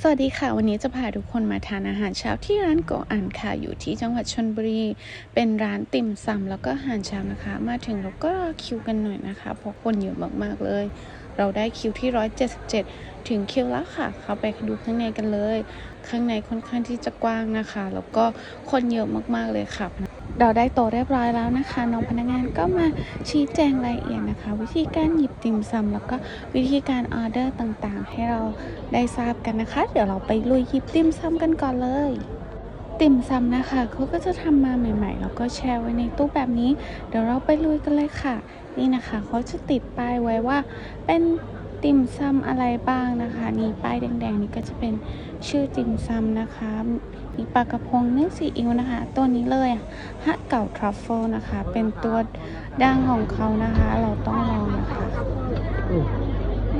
สวัสดีค่ะ วันนี้จะพาทุกคนมาทานอาหารเช้าที่ร้านโกอันค่ะอยู่ที่จังหวัดชนบุรี เป็นร้านติ่มซำแล้วก็อาหารเช้านะคะ มาถึงเราก็รอคิวกันหน่อยนะคะเพราะคนเยอะมากๆเลย เราได้คิวที่ 177 ถึงคิวแล้วค่ะ เข้าไปดูข้างในกันเลย ข้างในค่อนข้างที่จะกว้างนะคะ แล้วก็คนเยอะมากๆเลยค่ะ เราได้โตเรียบร้อยแล้วนะคะ น้องพนักงานก็มาชี้แจงรายละเอียดนะคะ วิธีการหยิบติ่มซำแล้วก็วิธีการออเดอร์ต่างๆ ให้เราได้ทราบกันนะคะ เดี๋ยวเราไปลุยหยิบติ่มซำกันก่อนเลยติ่มซำนะคะเขาก็จะทำมาใหม่ๆ แล้วก็แช่ไว้ในตู้แบบนี้ เดี๋ยวเราไปลุยกันเลยค่ะ นี่นะคะเขาจะติดป้ายไว้ว่า เป็นติ่มซำอะไรบ้างนะคะ นี่ป้ายแดงๆ นี่ก็จะเป็นชื่อติ่มซำนะคะ มีปลากระพงนึ่งซีอิ๊วนะคะ ตัวนี้เลยฮะเก่าทรัฟเฟิลนะคะ เป็นตัวดังของเขานะคะ เราต้องลองนะคะ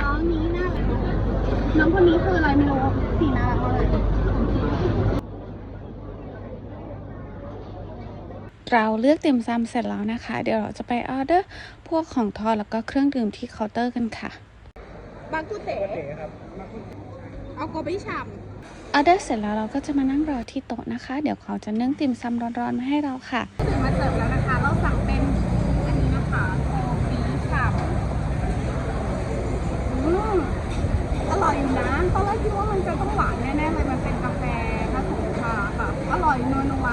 น้องนี้น่ารักน้องคนนี้คืออะไรไม่รู้สีน่ารักมากเลยเราเลือกติ่มซำเสร็จแล้วนะคะ เดี๋ยวเราจะไปออเดอร์พวกของทอดแล้วก็เครื่องดื่มที่เคาน์เตอร์กันค่ะ บากุเต๋เอาโกบิฉ่ ออเดอร์เสร็จแล้วเราก็จะมานั่งรอที่โต๊ะนะคะ เดี๋ยวเขาจะนึ่งติ่มซำร้อนๆมาให้เราค่ะตื่นมาเสิร์ฟแล้วนะคะ เราสั่งเป็นอันนี้นะคะโกบิฉ่ำอืมอร่อยอยู่นะตอนแรกคิดว่ามันจะต้องหวานแน่ๆเลยมันเป็นกาแฟผสมชาค่ะอร่อยนัวนัว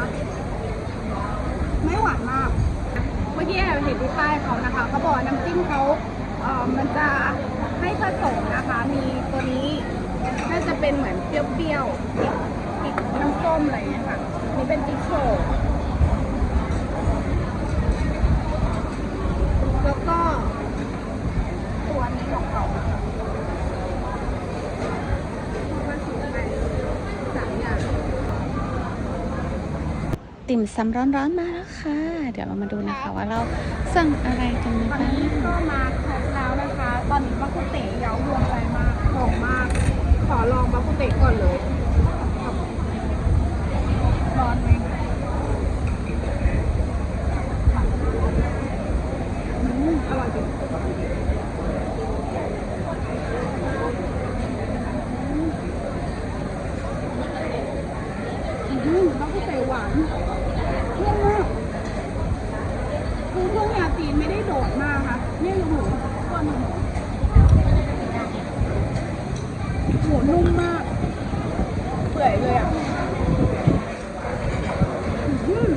ไม่หวานมาก เมื่อกี้แอบเห็นที่ป้ายเขานะคะเขาบอกน้ำจิ้มเขาเออมันจะให้ผสมนะคะ มีตัวนี้ น่าจะเป็นเหมือนเปรี้ยวๆพริกพริกน้ำส้มอะไรอย่างเงี้ยค่ะนี่เป็นพริกโชว์แล้วก็ตัวนี้ของเขาค่ะผสมไปสามอย่างติ่มซำร้อนๆมาแล้วค่ะ เดี๋ยวเรามาดูนะคะว่าเราสั่งอะไรกันตอนบ้างนี้ก็มาครบแล้วนะคะ ตอนนี้บาคุเตะเย้ายวนใจมากหอมมาก ขอลองบาคุ เตะก่อนเลยร้อนไหมอืมอร่อยจริงอืมบาคุเตะหวานเยี่ยมมาก คือเครื่องยาจีนไม่ได้โดดมากค่ะนี่หมูตัวหนึ่งหมูนุ่มมาก เปื่อยเลยอะอื้อหือ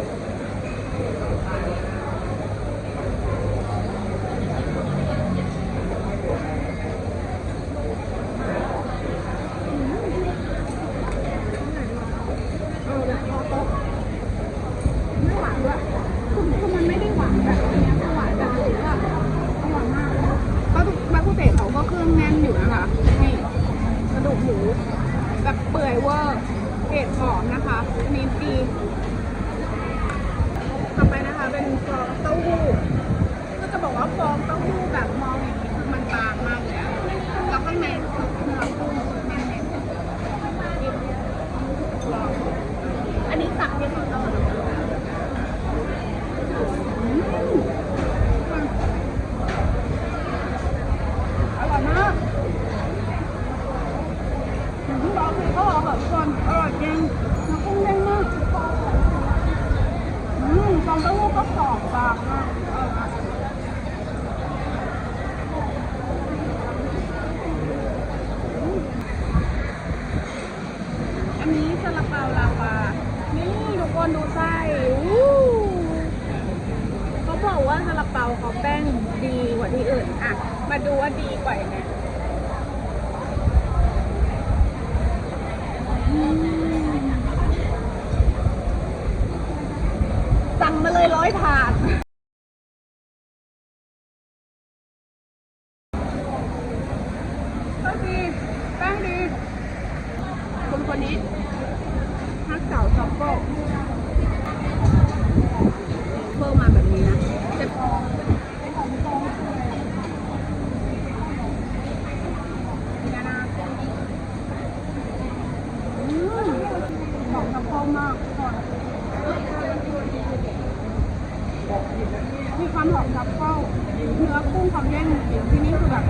เอาเลยเอาโต๊ะ ไม่หวานด้วยคือคือมันไม่ได้หวานแบบอันเนี้ยคือหวานแบบหมูอะอร่อยมากก็บาคุเตะเขาก็เครื่องแน่นอยู่นะคะนี่กระดูกหมูแบบเปื่อยเวอร์เผ็ดหอมนะคะนี่ดีต่อไปนะคะเป็นฟองเต้าหู้ก็จะบอกว่าฟองเต้าหู้แบบมองอย่างนี้คือมันบางมากเลยอะแล้วข้างในคือเนื้อกุ้งแน่นๆลองอันนี้ตักเป็นของเรา อร่อยมากอืมบอกเลยเขาบอกแบบคนอร่อยจริงน้ำกุ้งเด้งมากอืมฟองเต้าหู้ก็กร อันนี้ซาลาเปาลาวา นี่ทุกคนดูไส้อู้เขาบอกว่าซาลาเปาเขาแป้งดีกว่าที่อื่น อะ มาดูว่าดีกว่ายังไงอืมสั่งมาเล ยร้อยถาดก็ดีแป้งดีคนคนนี้ฮักเก่าช็อปเปิลเพิ่มมาแบบนี้นะจะอืมหอมกับข้มากก่อน มีความหอมกับข้าวเนื้อกุ้งความเด้งที่นี่คือแบบ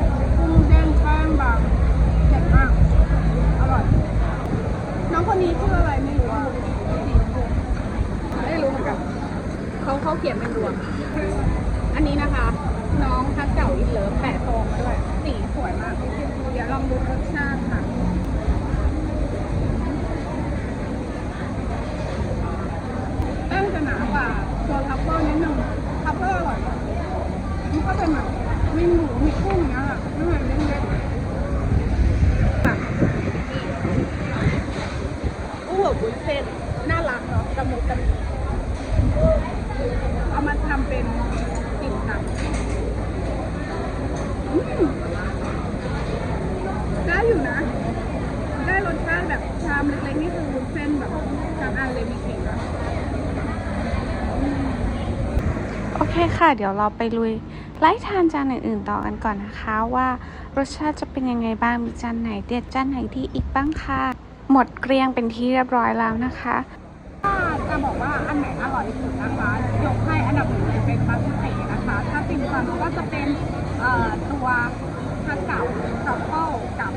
มีหมูมีกุ้งนะน้ำมันเล็กๆอู้หัวบุ้นเส้นน่ารักเนาะกระมูกระมิเอามาทำเป็นติ่มซำได้อยู่นะ ได้รสชาติแบบชามเล็กๆนี่คือบุ้นเส้นแบบชามอันเลมิกินะ เคค่ะ เดี๋ยวเราไปลุยไล่ทานจานอื่นๆต่อกันก่อนนะคะว่ารสชาติจะเป็นยังไงบ้างมีจานไหนเด็ดจานไหนที่อีกบ้างค่ะ หมดเกลี้ยงเป็นที่เรียบร้อยแล้วนะคะถ้าจะบอกว่าอันไหนอร่อยที่สุดนะคะ ยกให้อันดับหนึ่งเลยเป็นบัสเต้นะคะ ถ้าติ่มซำก็จะเป็นเอ่อตัวฮักเก๋าทรัฟเฟิลกับ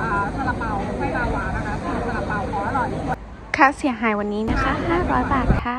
อ่าซาลาเปาไส้ลาวานะคะตัวซาลาเปาเขาอร่อยที่สุดค่าเสียหายวันนี้นะคะ 500 บาทค่ะ